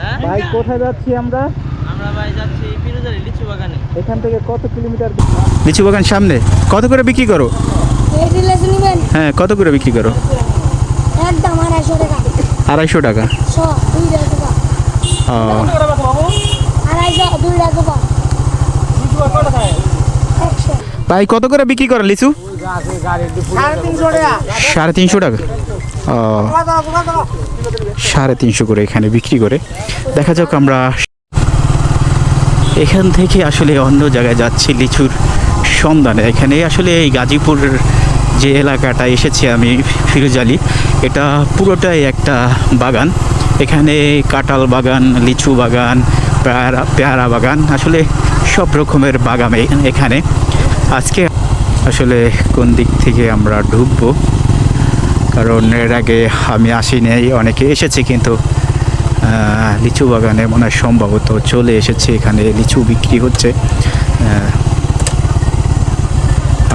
হ্যাঁ? ভাই কোথায় যাচ্ছি আমরা? আমরা ভাই যাচ্ছি পিরুজারি লিচু বাগানে। এখান থেকে কত কিলোমিটার লিচু বাগান সামনে। কত করে বিক্রি করো? এই রিলেশন নিবেন। হ্যাঁ কত করে বিক্রি করো? একদম আড়াইশো টাকা। আড়াইশো টাকা। ও, ভাই কত করে বিক্রি করো লিচু? সাড়ে তিনশো টাকা। সাড়ে তিনশো করে এখানে বিক্রি করে। দেখা যাক আমরা এখান থেকে আসলে অন্য জায়গায় যাচ্ছি লিচুর সন্ধানে। এখানে আসলে এই গাজীপুর যে এলাকাটা এসেছি আমি ফিরোজালি এটা পুরোটাই একটা বাগান। এখানে কাঁঠাল বাগান, লিচু বাগান, পেয়ারা পেয়ারা বাগান, আসলে সব রকমের বাগান এখানে। আজকে আসলে কোন দিক থেকে আমরা ঢুকবো? কারণ এর আগে আমি আসি আসিনি অনেকে এসেছে কিন্তু লিচু বাগানে মনে হয় সম্ভবত চলে এসেছে, এখানে লিচু বিক্রি হচ্ছে।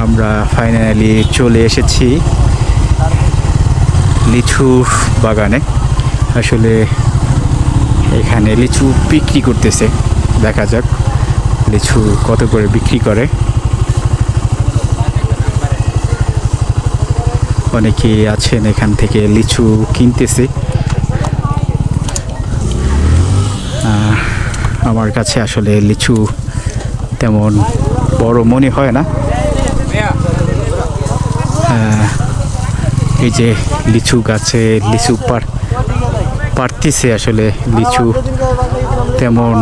আমরা ফাইনালি চলে এসেছি লিচু বাগানে। আসলে এখানে লিচু বিক্রি করতেছে, দেখা যাক লিচু কত করে বিক্রি করে। অনেকেই আছেন এখান থেকে লিচু কিনতেছে। আমার কাছে আসলে লিচু তেমন বড় মনে হয় না। এই যে লিচু গাছে লিচু পার, পারতেছে আসলে লিচু তেমন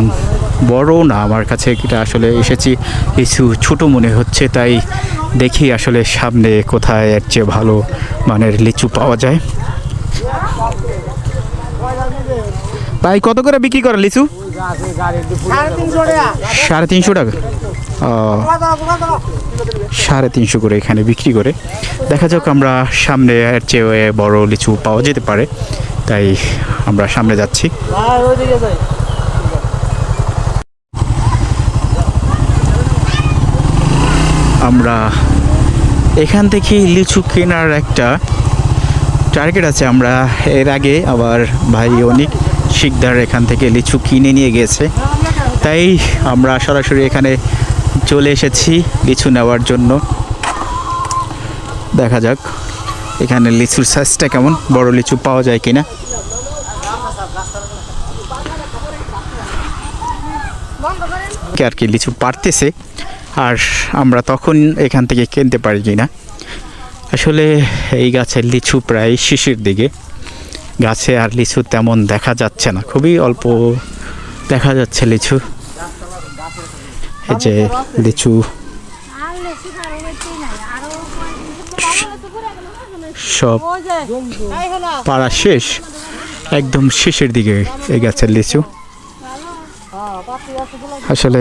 বড় না। আমার কাছে এটা আসলে এসেছি, লিচু ছোট মনে হচ্ছে, তাই দেখি আসলে সামনে কোথায় এর চেয়ে ভালো মানের লিচু পাওয়া যায়। ভাই, কত করে বিক্রি করে লিচু? সাড়ে তিনশো টাকা। সাড়ে তিনশো করে এখানে বিক্রি করে। দেখা যাক আমরা সামনে এর চেয়ে বড় লিচু পাওয়া যেতে পারে। তাই আমরা সামনে যাচ্ছি। আমরা এখান থেকে লিচু কেনার একটা টার্গেট আছে। আমরা এর আগে আবার ভাই অনেক শিকদার এখান থেকে লিচু কিনে নিয়ে গেছে। তাই আমরা সরাসরি এখানে চলে এসেছি লিচু নেওয়ার জন্য। দেখা যাক এখানে লিচুর সাইজটা কেমন, বড় লিচু পাওয়া যায় কিনা। আর কি লিচু পারতেছে? আর আমরা তখন এখান থেকে কিনতে পারি কি না আসলে এই গাছের লিচু প্রায় শিশির দিকে। গাছে আর লিচু তেমন দেখা যাচ্ছে না, খুবই অল্প দেখা যাচ্ছে লিচু। এই যে লিচু। সব পাড়া শেষ, একদম শেষের দিকে এই গাছের লিচু। আসলে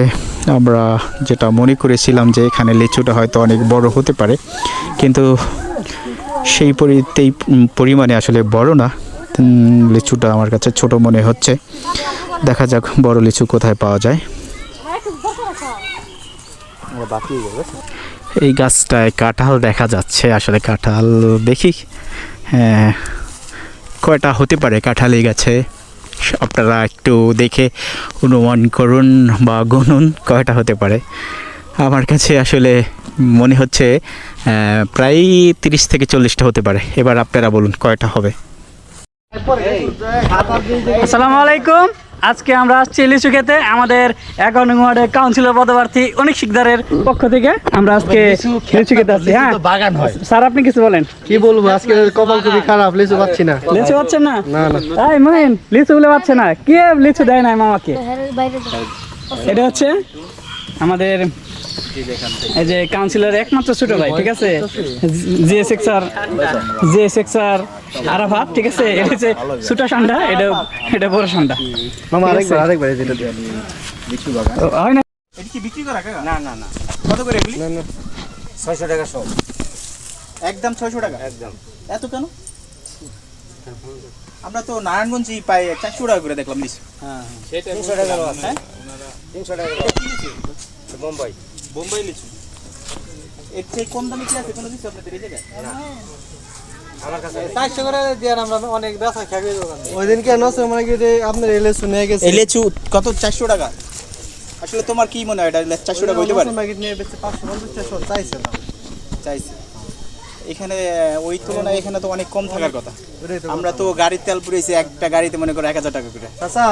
আমরা যেটা মনে করেছিলাম যে এখানে লিচুটা হয়তো অনেক বড় হতে পারে কিন্তু সেই পরিতেই পরিমাণে আসলে বড় না। লিচুটা আমার কাছে ছোট মনে হচ্ছে। দেখা যাক বড় লিচু কোথায় পাওয়া যায়। এই গাছটায় কাঁঠাল দেখা যাচ্ছে আসলে কাঁঠাল দেখি। হ্যাঁ, কয়টা হতে পারে কাঁঠাল এই গাছে? আপনারা একটু দেখে অনুমান করুন বা গুনুন কয়টা হতে পারে। আমার কাছে আসলে মনে হচ্ছে প্রায় তিরিশ থেকে চল্লিশটা হতে পারে। এবার আপনারা বলুন কয়টা হবে। আসসালামু আলাইকুম। আজকে আমরা আসছি লিচু খেতে আমাদের অ্যাকাউন্টিং ওয়ার্ডের কাউন্সিলর পদপ্রার্থী অনেক শিকদারের পক্ষ থেকে আমরা আজকে লিচু খেতে আসছি হ্যাঁ। বাগান হয়। স্যার আপনি কিছু বলেন। কি বলব আজকে কপাল খুবই খারাপ লিচু পাচ্ছি না। লিচু পাচ্ছেন না? না না। তাই মাইন লিচু গুলো পাচ্ছে না। কে লিচু দেয় না মামাকে? এটা হচ্ছে আমাদের এই যে কাউন্সিলর একমাত্র ছোট ভাই ঠিক আছে? স্যার স্যার আরাফাত ঠিক আছে? এটা হচ্ছে ছোট ঠান্ডা এটা এটা বড় ঠান্ডা মামা আরেকবার আরেকবার যেটা। হয় না? এটা কি বিক্রি করা না না না। কত করে এগুলি? না না। ছয়শো টাকা সব। একদম ছয়শো টাকা? একদম। এত কেন? আমরা তো নারায়ণগঞ্জে পাই চারশো টাকা করে দেখলাম লিচু তিনশো টাকারও আছে। তিনশো টাকা মুম্বাই। বোম্বাই লিচু এর চেয়ে কম দামে কি আছে? কোনো কিছু আপনাদের এই জায়গায়? লেচু কত? চারশো টাকা। আসলে তোমার কি মনে হয়? এটা চারশো টাকা হইতে পারে? মার্কেট নিয়ে বেচে পাঁচশো পঞ্চাশ চারশো চাইছে। না চাইছে। এখানে ওই তুলনায় এখানে তো অনেক কম থাকার কথা। আমরা তো গাড়ির তেল পুড়েছি একটা গাড়িতে মনে করো এক হাজার টাকা করে। চাচা